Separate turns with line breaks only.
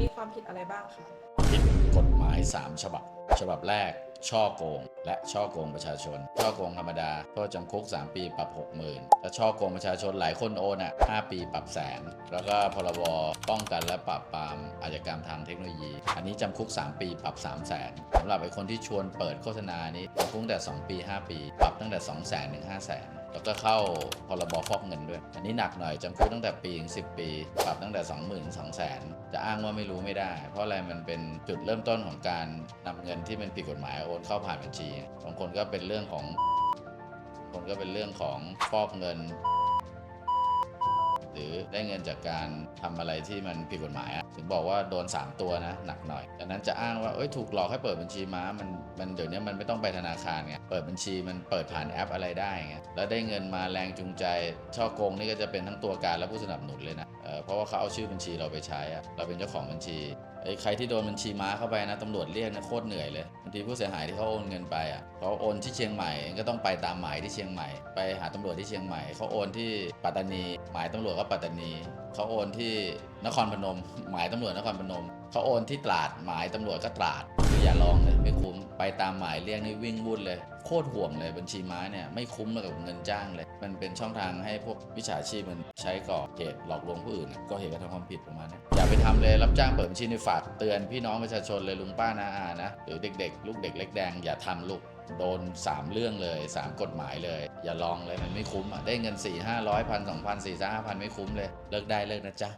มีความผิดอะไรบ้างคะ
ผิดกฎหมาย 3 ฉบับ ฉบับแรก ช่อโกง และช่อโกงประชาชน ช่อโกงธรรมดาโทษจำคุก 3 ปีปรับ 60,000และช่อโกงประชาชนหลายคนโอนอะ5ปีปรับแสน แล้วก็พรบป้องกันและปราบปรามอาชญากรรมทางเทคโนโลยี อันนี้จำคุก 3 ปีปรับ 3 0 0แสนสำหรับไอ้คนที่ชวนเปิดโฆษณานี้จำคุกแต่ 2 ปี 5 ปี ปรับตั้งแต่ 2 0 0แสนถึง5 0 0แสนแล้วก็เข้าพรบฟอกเงินด้วย อันนี้หนักหน่อยจำคุกตั้งแต่ปีถึง10 ปี ปรับตั้งแต่ 2 0 0 0 0ื่นสองแสนจะอ้างว่าไม่รู้ไม่ได้ เพราะอะไรมันเป็นจุดเริ่มต้นของการนำเงินที่เป็นผิดกฎหมายโอนเข้าผ่านบัญชีบางคนก็เป็นเรื่องของคนก็เป็นเรื่องของฟอกเงิน ได้เงินจากการทำอะไรที่มันผิดกฎหมายอะถึงบอกว่าโดน 3 ตัวนะหนักหน่อยดังนั้นจะอ้างว่าเอ้ยถูกหลอกให้เปิดบัญชีม้ามันมันเดี๋ยวนี้มันไม่ต้องไปธนาคารไงเปิดบัญชีมันเปิดผ่านแอปอะไรได้ไงแล้วได้เงินมาแรงจูงใจ ช่อโกงนี่ก็จะเป็นทั้งตัวการและผู้สนับสนุนเลยนะเเพราะว่าเขาเอาชื่อบัญชีเราไปใช้อะเราเป็นเจ้าของบัญชี ไอ้ใครที่โดนบัญชีม้าเข้าไปนะตำรวจเรียกนะโคตรเหนื่อยเลยบางทีผู้เสียหายที่เขาโอนเงินไปอะเขาโอนที่เชียงใหม่ก็ต้องไปตามหมายที่เชียงใหม่ ไปหาตำรวจที่เชียงใหม่เขาโอนที่ปัตตานี หมายตำรวจก็ปัตตานีเขาโอนที่นครพนม หมายตำรวจนครพนมเขาโอนที่ตราดหมายตำรวจก็ตราด อย่าลองเลยไม่คุ้มไปตามหมายเรียกนี่วิ่งวุ่นเลย โคตรห่วงเลยบัญชีม้าเนี่ยไม่คุ้มเลยกับเงินจ้างเลย มันเป็นช่องทางให้พวกวิชาชีพมันใช้ก่อเหตุหลอกลวงผู้อื่นก็เหตุกระทำความผิดประมาณนี้อย่าไปทำเลยรับจ้างเปิดบัญชีในฝากเตือนพี่น้องประชาชนเลยลุงป้านาอานะหรือเด็กๆ ลูกเด็กเล็กแดงอย่าทำลูกโดน 3 เรื่องเลย 3 กฎหมายเลย อย่าลองเลยมันไม่คุ้มอะได้เงิน 4 5 0 0พันสองพันสี่ห้าพันไม่คุ้มเลย เลิกได้เลิกนะจ๊ะ